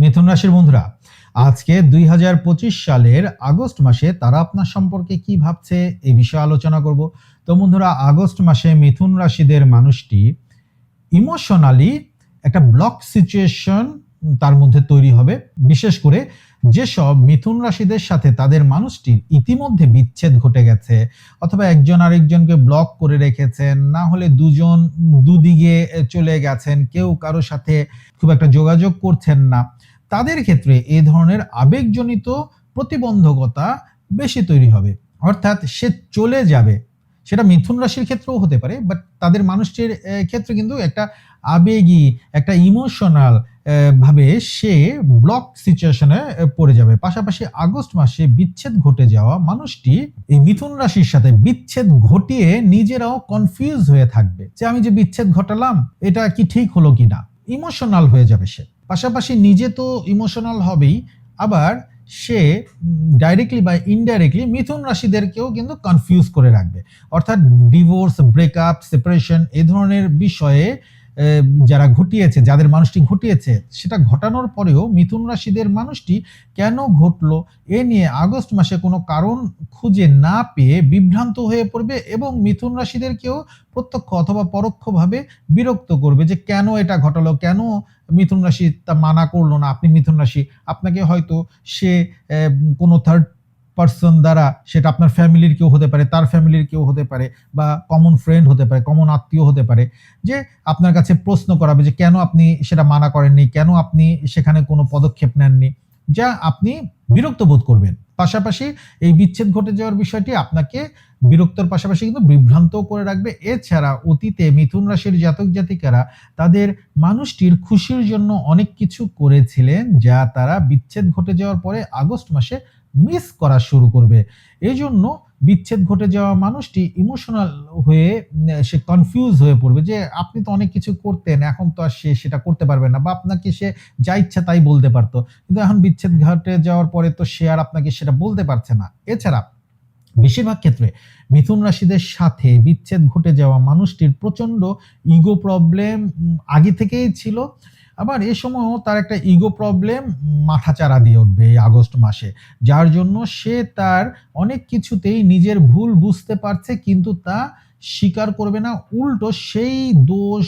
মিথুন রাশির বন্ধুরা, আজকে দুই হাজার পঁচিশ সালের আগস্ট মাসে তারা আপনার সম্পর্কে কি ভাবছে এই বিষয়ে আলোচনা করব। তো বন্ধুরা, আগস্ট মাসে মিথুন রাশিদের মানুষটি ইমোশনালি একটা ব্লক সিচুয়েশন তার মধ্যে তৈরি হবে। বিশেষ করে যেসব মিথুন রাশিদের সাথে তাদের মানুষটির ইতিমধ্যে বিচ্ছেদ ঘটে গেছে, অথবা একজন আরেকজনকে ব্লক করে রেখেছেন, না হলে দুজন দুদিকে চলে গেছেন, কেউ কারও সাথে খুব একটা যোগাযোগ করছেন না। তাদের ক্ষেত্রে এ ধরনের আবেগজনিত প্রতিবন্ধকতা বেশি তৈরি হবে। অর্থাৎ সে চলে যাবে। সেটা মিথুন রাশির ক্ষেত্রেও হতে পারে বাট তাদের মানুষটির ক্ষেত্রে কিন্তু একটা আবেগী, একটা ইমোশনাল ভাবে সে ব্লক সিচুয়েশনে পড়ে যাবে। পাশাপাশি আগস্ট মাসে বিচ্ছেদ ঘটে যাওয়া মানুষটি এই মিথুন রাশির সাথে বিচ্ছেদ ঘটিয়ে নিজেরাও কনফিউজ হয়ে থাকবে। যে আমি যে বিচ্ছেদ ঘটালাম, এটা কি ঠিক হলো কিনা? ইমোশনাল হয়ে যাবে সে। পাশাপাশি নিজে তো ইমোশনাল হবেই, আবার সে ডাইরেক্টলি বা ইনডাইরেক্টলি মিথুন রাশিদেরকেও কিন্তু কনফিউজ করে রাখবে। অর্থাৎ ডিভোর্স ব্রেকআপ সেপারেশন এ ধরনের বিষয়ে যারা ঘটিয়েছে, যাদের মানুষটি ঘটিয়েছে, সেটা ঘটানোর পরেও মিথুন রাশিদের মানুষটি কেন ঘটলো? এ নিয়ে আগস্ট মাসে কোনো কারণ খুঁজে না পেয়ে বিভ্রান্ত হয়ে পড়বে এবং মিথুন রাশিদেরকেও প্রত্যক্ষ অথবা পরোক্ষভাবে বিরক্ত করবে যে কেন এটা ঘটালো? কেন মিথুন রাশি তা মানা করল না? আপনি মিথুন রাশি, আপনাকে হয়তো সে কোনো থার্ড পার্সন দ্বারা সেটা আপনার ফ্যামিলির কেউ হতে পারে, তার ফ্যামিলির কেউ হতে পারে বা কমন ফ্রেন্ড হতে পারে কমন আত্মীয় হতে পারে, যে আপনার কাছে প্রশ্ন করাবে যে কেন আপনি সেটা মানা করেননি, কেন আপনি সেখানে কোনো পদক্ষেপ নেননি, যা আপনি বিরক্ত বোধ করবেন। পাশাপাশি এই বিচ্ছেদ ঘটে যাওয়ার বিষয়টি আপনাকে বিরক্তর পাশাপাশি কিন্তু বিভ্রান্তও করে রাখবে। এছাড়া অতীতে মিথুন রাশির জাতক জাতিকারা তাদের মানুষটির খুশির জন্য অনেক কিছু করেছিলেন, যা তারা বিচ্ছেদ ঘটে যাওয়ার পরে আগস্ট মাসে মিস করা শুরু করবে। এই জন্য বিচ্ছেদ ঘটে যাওয়া মানুষটি ইমোশনাল হয়ে, সে কনফিউজ হয়ে পড়বে যে, আপনি তো অনেক কিছু করতেন, এখন তো আর সে সেটা করতে পারবে না। বা আপনাকে সে যা ইচ্ছা তাই বলতে পারতো। কিন্তু এখন বিচ্ছেদ ঘটে যাওয়ার পরে তো সে আর আপনাকে সেটা বলতে পারছে না। এছাড়া বেশিরভাগ ক্ষেত্রে মিথুন রাশিদের সাথে বিচ্ছেদ ঘটে যাওয়া মানুষটির প্রচণ্ড ইগো প্রবলেম আগে থেকেই ছিল। আবার এ সময়ও তার একটা ইগো প্রবলেম মাথাচাড়া দিয়ে উঠবে এই আগস্ট মাসে। যার জন্য সে তার অনেক কিছুতেই নিজের ভুল বুঝতে পারছে, কিন্তু তা স্বীকার করবে না। উল্টো সেই দোষ,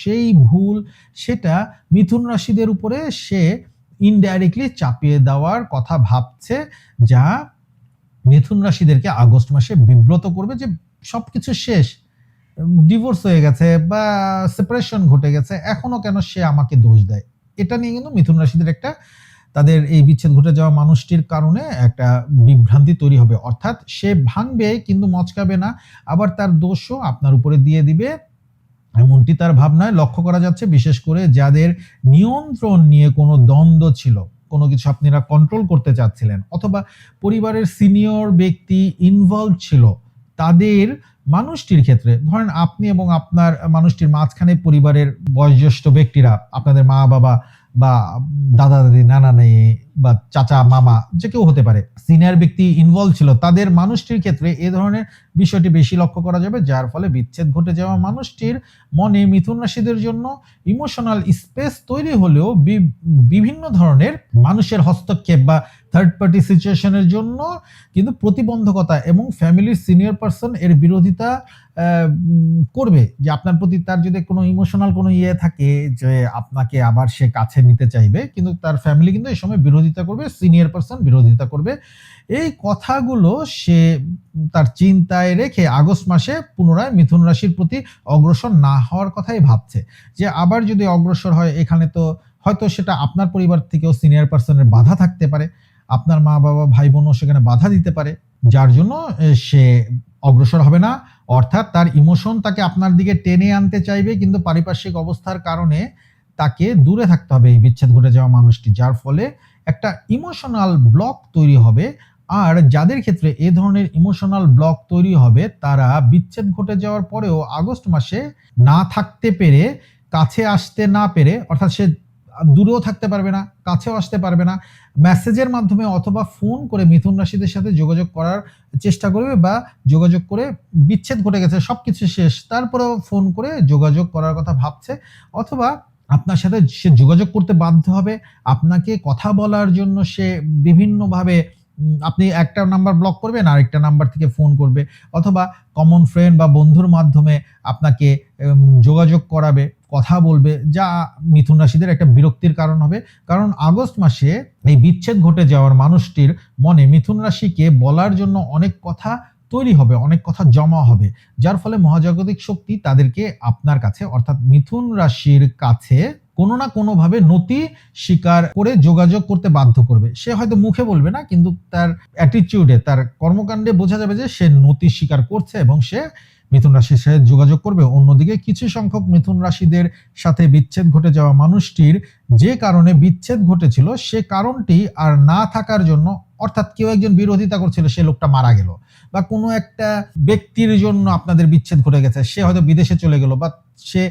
সেই ভুল, সেটা মিথুন রাশিদের উপরে সে ইনডাইরেক্টলি চাপিয়ে দেওয়ার কথা ভাবছে, যা মিথুন রাশিদেরকে আগস্ট মাসে বিব্রত করবে যে সবকিছু শেষ। ডিভোর্স হয়ে গেছে বা সেপারেশন ঘটে গেছে, এখনও কেন সে আমাকে দোষ দেয়? এটা নিয়ে কিন্তু মিথুন রাশিদের একটা তাদের এই বিচ্ছেদ ঘটে যাওয়া মানুষটির কারণে একটা বিভ্রান্তি তৈরি হবে। অর্থাৎ সে ভাঙবে কিন্তু মচকাবে না, আবার তার দোষও আপনার উপরে দিয়ে দিবে। এমনটি তার ভাবনায় লক্ষ্য করা যাচ্ছে, বিশেষ করে যাদের নিয়ন্ত্রণ নিয়ে কোনো দ্বন্দ্ব ছিল, কোনো কিছু আপনারা কন্ট্রোল করতে চাচ্ছিলেন, অথবা পরিবারের সিনিয়র ব্যক্তি ইনভলভ ছিল, তাদের মানুষটির ক্ষেত্রে, ধরেন আপনি এবং আপনার মানুষটির মাঝখানে পরিবারের বয়োজ্যেষ্ঠ ব্যক্তিরা, আপনাদের মা বাবা বা দাদা দাদি নানা নেই বা চাচা, মামা, যে কেউ হতে পারে সিনিয়র ব্যক্তি ইনভলভ ছিল, তাদের মানুষটির ক্ষেত্রে এ ধরনের বিষয়টি বেশি লক্ষ্য করা যাবে, যার ফলে বিচ্ছেদ ঘটে যাওয়া মানুষটির মনে মিথুন রাশিদের জন্য ইমোশনাল স্পেস তৈরি হলেও বিভিন্ন ধরনের মানুষের হস্তক্ষেপ বা থার্ড পার্টি সিচুয়েশনের জন্য কিন্তু প্রতিবন্ধকতা এবং ফ্যামিলির সিনিয়র পার্সন এর বিরোধিতা করবে। যে আপনার প্রতি তার যদি কোনো ইমোশনাল কোনো ইয়ে থাকে যে আপনাকে আবার সে কাছে নিতে চাইবে, কিন্তু তার ফ্যামিলি কিন্তু এই সময় বিরোধিতা করবে সিনিয়র পার্সন বিরোধিতা করবে। এই কথাগুলো সে তার চিন্তায় রেখে আগস্ট মাসে পুনরায় মিথুন রাশির প্রতি অগ্রসর না হওয়ার কথাই ভাবছে। যে আবার যদি অগ্রসর হয়, এখানে তো হয়তো সেটা আপনার পরিবার থেকেও সিনিয়র পার্সনের বাধা থাকতে পারে। আপনার মা বাবা, ভাই বোনও সেখানে বাধা দিতে পারে। যার জন্য সে অগ্রসর হবে না। অর্থাৎ তার ইমোশন তাকে আপনার দিকে টেনে আনতে চাইবে, কিন্তু পারিপার্শ্বিক অবস্থার কারণে তাকে দূরে থাকতে হবে এই বিচ্ছেদ ঘটে যাওয়া মানুষটি, যার ফলে একটা ইমোশনাল ব্লক তৈরি হবে। আর যাদের ক্ষেত্রে এ ধরনের ইমোশনাল ব্লক তৈরি হবে, তারা বিচ্ছেদ ঘটে যাওয়ার পরেও আগস্ট মাসে না থাকতে পেরে, কাছে আসতে না পেরে, অর্থাৎ সে দূরেও থাকতে পারবে না, কাছেও আসতে পারবে না, মেসেজের মাধ্যমে অথবা ফোন করে মিথুন রাশিদের সাথে যোগাযোগ করার চেষ্টা করবে বা যোগাযোগ করে বিচ্ছেদ ঘটে গেছে সব কিছু শেষ। তারপরেও ফোন করে যোগাযোগ করার কথা ভাবছে, অথবা আপনার সাথে সে যোগাযোগ করতে বাধ্য হবে। আপনাকে কথা বলার জন্য সে বিভিন্নভাবে আপনি একটা নাম্বার ব্লক করবেন, আরেকটা নাম্বার থেকে ফোন করবে। অথবা কমন ফ্রেন্ড বা বন্ধুর মাধ্যমে আপনাকে যোগাযোগ করাবে, কথা বলবে, যা মিথুন রাশিদের একটা বিরক্তির কারণ হবে। কারণ আগস্ট মাসে এই বিচ্ছেদ ঘটে যাওয়ার মানুষটির মনে মিথুন রাশিকে বলার জন্য অনেক কথা তৈরি হবে, অনেক কথা জমা হবে। যার ফলে মহাজাগতিক শক্তি তাদেরকে আপনার কাছে, অর্থাৎ মিথুন রাশির কাছে কোনো না কোনোভাবে নতি স্বীকার করে যোগাযোগ করতে বাধ্য করবে। সে হয়তো মুখে বলবে না, কিন্তু তার অ্যাটিটিউডে তার কর্মকাণ্ডে বোঝা যাবে যে সে নতি স্বীকার করছে এবং সে মিথুন রাশির সাথে যোগাযোগ করবে। অন্যদিকে কিছু সংখ্যক মিথুন রাশিদের সাথে বিচ্ছেদ ঘটে যাওয়া মানুষটির যে কারণে বিচ্ছেদ ঘটেছিল, সে কারণটি আর না থাকার জন্য, অর্থাৎ কেউ একজন বিরোধিতা করছিল, সে লোকটা মারা গেল বা কোনো একটা ব্যক্তির জন্য আপনাদের বিচ্ছেদ ঘটে গেছে, সে হয়তো বিদেশে চলে গেল বা সে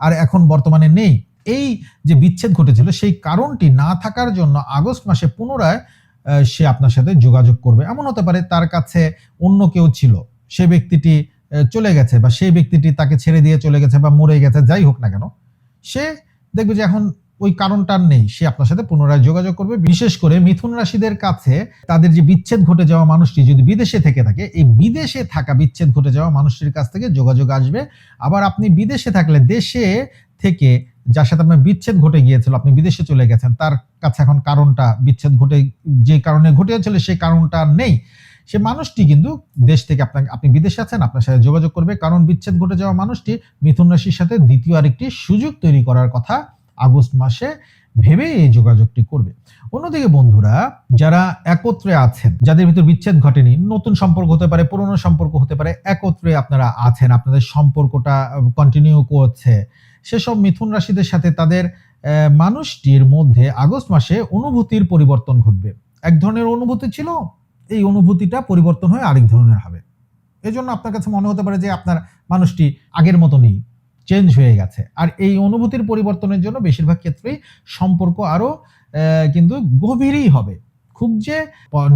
আর এখন বর্তমানে নেই। এই যে বিচ্ছেদ ঘটেছিল, সেই কারণটি না থাকার জন্য আগস্ট মাসে পুনরায় সে আপনার সাথে যোগাযোগ করবে। এমন হতে পারে তার কাছে অন্য কেউ ছিল। সে ব্যক্তিটি চলে গেছে বা সেই ব্যক্তিটি তাকে ছেড়ে দিয়ে চলে গেছে বা মরে গেছে, যাই হোক না কেন, সে দেখবে যে এখন ওই কারণটা নেই। সে আপনার সাথে পুনরায় যোগাযোগ করবে। বিশেষ করে মিথুন রাশিদের কাছে তাদের যে বিচ্ছেদ ঘটে যাওয়া মানুষটি যদি বিদেশে থেকে থাকে, এই বিদেশে থাকা বিচ্ছেদ ঘটে যাওয়া মানুষটির কাছ থেকে যোগাযোগ আসবে। আবার আপনি বিদেশে থাকলে দেশে থেকে যার সাথে আপনার বিচ্ছেদ ঘটে গিয়েছিল, আপনি বিদেশে চলে গেছেন, তার কাছে এখন কারণটা বিচ্ছেদ ঘটে, যে কারণে ঘটেছিল সেই কারণটা নেই। সে মানুষটি কিন্তু দেশ থেকে আপনাকে, আপনি বিদেশে আছেন, আপনার সাথে যোগাযোগ করবে। কারণ বিচ্ছেদ ঘটে যাওয়া মানুষটি মিথুন রাশির সাথে দ্বিতীয় আরেকটি সুযোগ তৈরি করার কথা আগস্ট মাসে ভেবে এই যোগাযোগটি করবে। অন্যদিকে বন্ধুরা, যারা একত্রে আছেন, যাদের ভিতর বিচ্ছেদ ঘটেনি, নতুন সম্পর্ক হতে পারে, পুরনো সম্পর্ক হতে পারে, একত্রে আপনারা আছেন, আপনাদের সম্পর্কটা কন্টিনিউ করছে। সেসব মিথুন রাশিদের সাথে তাদের মানুষটির মধ্যে আগস্ট মাসে অনুভূতির পরিবর্তন ঘটবে। এক ধরনের অনুভূতি ছিল এই অনুভূতিটা পরিবর্তন হয়ে আরেক ধরনের হবে। এজন্য আপনার কাছে মনে হতে পারে যে আপনার মানুষটি আগের মতো নেই চেঞ্জ হয়ে গেছে। আর এই অনুভূতির পরিবর্তনের জন্য বেশিরভাগ ক্ষেত্রেই সম্পর্ক আরও কিন্তু গভীরই হবে। খুব যে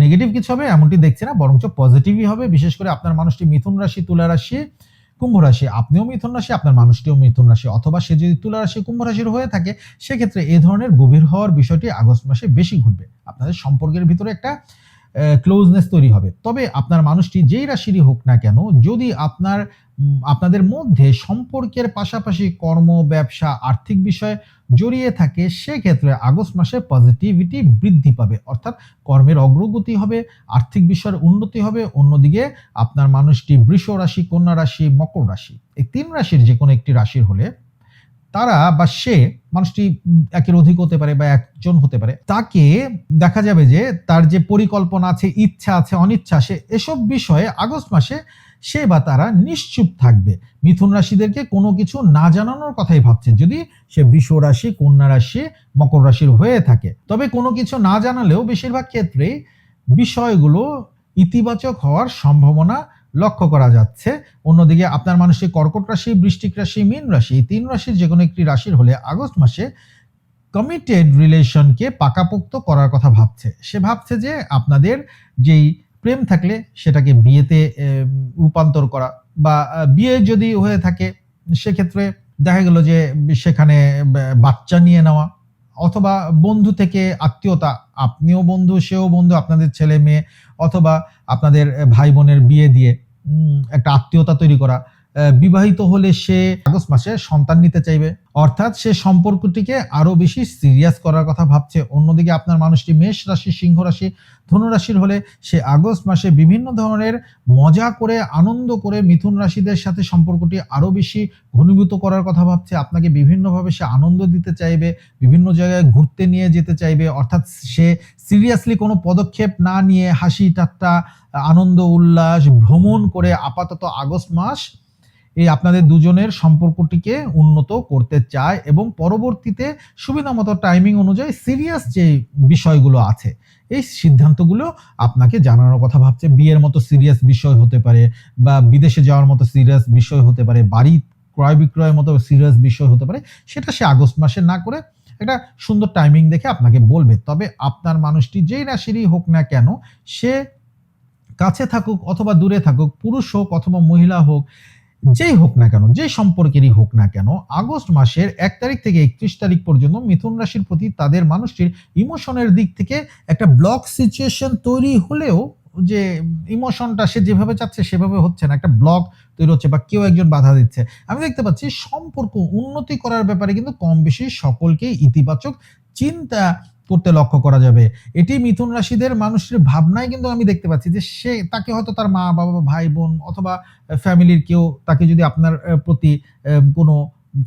নেগেটিভ কিছু হবে এমনটি দেখছি না, বরঞ্চ পজিটিভই হবে। বিশেষ করে আপনার মানুষটি মিথুন রাশি, তুলা রাশি, কুম্ভ রাশি, আপনিও মিথুন রাশি, আপনার মানুষটিও মিথুন রাশি। অথবা সে যদি তুলা রাশি, কুম্ভ রাশির হয়ে থাকে, সেক্ষেত্রে এই ধরনের গভীর হওয়ার বিষয়টি আগস্ট মাসে বেশি ঘটবে। আপনাদের সম্পর্কের ভিতরে একটা ক্লোজনেস তৈরি হবে। তবে আপনার মানুষটি যেই রাশিরই হোক না কেন, যদি আপনার আপনাদের মধ্যে সম্পর্কের পাশাপাশি কর্ম, ব্যবসা, আর্থিক বিষয় জড়িয়ে থাকে, সেক্ষেত্রে আগস্ট মাসে পজিটিভিটি বৃদ্ধি পাবে। অর্থাৎ কর্মের অগ্রগতি হবে, আর্থিক বিষয়ের উন্নতি হবে, অন্যদিকে আপনার মানুষটি বৃষ রাশি, কন্যা রাশি, মকর রাশি, এই তিন রাশির যে কোনো একটি রাশির হলে তারা বা সে মানুষটি একের অধিক হতে পারে বা একজন হতে পারে, তাকে দেখা যাবে যে তার যে পরিকল্পনা আছে, ইচ্ছা আছে, অনিচ্ছা আছে, এসব বিষয়ে আগস্ট মাসে সে বা তারা নিশ্চুপ থাকবে। মিথুন রাশিদেরকে কোনো কিছু না জানানোর কথাই ভাবছে যদি সে বৃষ রাশি, কন্যা রাশি, মকর রাশির হয়ে থাকে। তবে কোনো কিছু না জানালেও বেশিরভাগ ক্ষেত্রেই বিষয়গুলো ইতিবাচক হওয়ার সম্ভাবনা লক্ষ্য করা যাচ্ছে। অন্যদিকে আপনার মানুষের কর্কট রাশি, বৃষ্টিক রাশি, মীন রাশি তিন রাশির যে কোনো একটি রাশির হলে আগস্ট মাসে কমিটেড রিলেশনকে পাকাপোক্ত করার কথা ভাবছে। সে ভাবছে যে আপনাদের যেই প্রেম থাকলে সেটাকে বিয়েতে রূপান্তর করা বা বিয়ে যদি হয়ে থাকে, সেক্ষেত্রে দেখা গেল যে সেখানে বাচ্চা নিয়ে নেওয়া অথবা বন্ধু থেকে আত্মীয়তা, আপনিও বন্ধু, সেও বন্ধু, আপনাদের ছেলে মেয়ে অথবা আপনাদের ভাই বোনের বিয়ে দিয়ে একটা আত্মীয়তা তৈরি করা। বিবাহিত হলে সে আগস্ট মাসে সন্তান নিতে চাইবে। অর্থাৎ সে সম্পর্কটিকে আরও বেশি সিরিয়াস করার কথা ভাবছে। অন্যদিকে আপনার মানুষটি মেষ রাশি, সিংহ রাশি, ধনু রাশির হলে সে আগস্ট মাসে বিভিন্ন ধরনের মজা করে, আনন্দ করে মিথুন রাশিদের সাথে সম্পর্কটি আরও বেশি ঘনীভূত করার কথা ভাবছে। আপনাকে বিভিন্নভাবে সে আনন্দ দিতে চাইবে, বিভিন্ন জায়গায় ঘুরতে নিয়ে যেতে চাইবে। অর্থাৎ সে সিরিয়াসলি কোনো পদক্ষেপ না নিয়ে হাসি ঠাট্টা, আনন্দ, উল্লাস, ভ্রমণ করে আপাতত আগস্ট মাস এই আপনাদের দুজনের সম্পর্কটিকে উন্নত করতে চায় এবং পরবর্তীতে সুবিধা মতো টাইমিং অনুযায়ী সিরিয়াস যে বিষয়গুলো আছে, এই সিদ্ধান্তগুলো আপনাকে জানানোর কথা ভাবছে। বিয়ের মতো সিরিয়াস বিষয় হতে পারে বা বিদেশে যাওয়ার মতো সিরিয়াস বিষয় হতে পারে, বাড়ি ক্রয় বিক্রয়ের মতো সিরিয়াস বিষয় হতে পারে, সেটা সে আগস্ট মাসে না করে একটা সুন্দর টাইমিং দেখে আপনাকে বলবে। তবে আপনার মানুষটি যেই রাশিরই হোক না কেন, সে কাছে থাকুক অথবা দূরে থাকুক, পুরুষ হোক অথবা মহিলা হোক যেই হোক না কেন যে সম্পর্কেরই হোক না কেন, আগস্ট মাসের এক তারিখ থেকে একত্রিশ তারিখ পর্যন্ত মিথুন রাশির প্রতি তাদের মানুষটির ইমোশনের দিক থেকে একটা ব্লক সিচুয়েশন তৈরি হলেও যে ইমোশনটা সে যেভাবে চাচ্ছে সেভাবে হচ্ছে না, একটা ব্লক তৈরি হচ্ছে বা কেউ একজন বাধা দিচ্ছে। আমি দেখতে পাচ্ছি সম্পর্ক উন্নতি করার ব্যাপারে কিন্তু কম বেশি সকলকেই ইতিবাচক চিন্তা করতে লক্ষ্য করা যাবে। এটি মিথুন রাশিদের মানুষের ভাবনায় কিন্তু আমি দেখতে পাচ্ছি যে সে তাকে হয়তো তার মা, বাবা ভাই, বোন অথবা ফ্যামিলির কেউ তাকে যদি আপনার প্রতি কোনো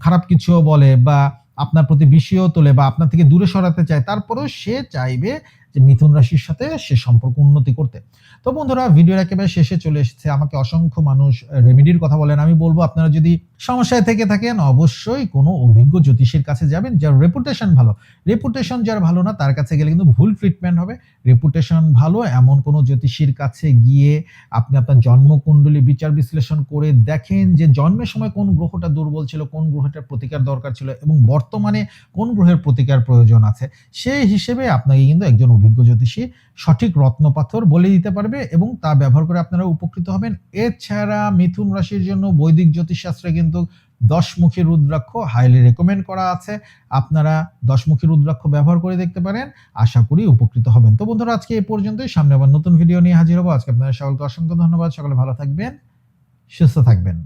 খারাপ কিছুও বলে বা আপনার প্রতি বিষয়ও তোলে বা আপনার থেকে দূরে সরাতে চায়, তারপরেও সে চাইবে যে মিথুন রাশির সাথে সে সম্পর্ক উন্নতি করতে। তো বন্ধুরা, ভিডিওর একেবারে শেষে চলে এসেছে আমাকে অসংখ্য মানুষ রেমেডির কথা বলেন। আমি বলব, আপনারা যদি সমস্যায় থেকে থাকেন, অবশ্যই কোনো অভিজ্ঞ জ্যোতিষীর কাছে যাবেন, যার রেপুটেশন ভালো। রেপুটেশন যার ভালো না, তার কাছে গেলে কিন্তু ভুল ট্রিটমেন্ট হবে। রেপুটেশন ভালো, এমন কোনো জ্যোতিষীর কাছে গিয়ে আপনি আপনার জন্মকুণ্ডলী বিচার বিশ্লেষণ করে দেখেন যে জন্মের সময় কোন গ্রহটা দুর্বল ছিল, কোন গ্রহটার প্রতিকার দরকার ছিল এবং বর্তমানে কোন গ্রহের প্রতিকার প্রয়োজন আছে। সেই হিসেবে আপনাকে কিন্তু একজন অভিজ্ঞ জ্যোতিষী সঠিক রত্নপাথর বলে দিতে পারবে এবং তা ব্যবহার করে আপনারা উপকৃত হবেন। এছাড়া মিথুন রাশির জন্য বৈদিক জ্যোতিষশাস্ত্রে কিন্তু দশমুখী রুদ্রাক্ষ হাইলি রেকমেন্ড করা আছে। আপনারা দশমুখী রুদ্রাক্ষ ব্যবহার করে দেখতে পারেন। আশা করি উপকৃত হবেন। তো বন্ধুরা, আজকে এই পর্যন্তই। সামনে আবার নতুন ভিডিও নিয়ে হাজির হব। আজকে আপনারা সকলকে অসংখ্য ধন্যবাদ। সকলে ভালো থাকবেন, সুস্থ থাকবেন।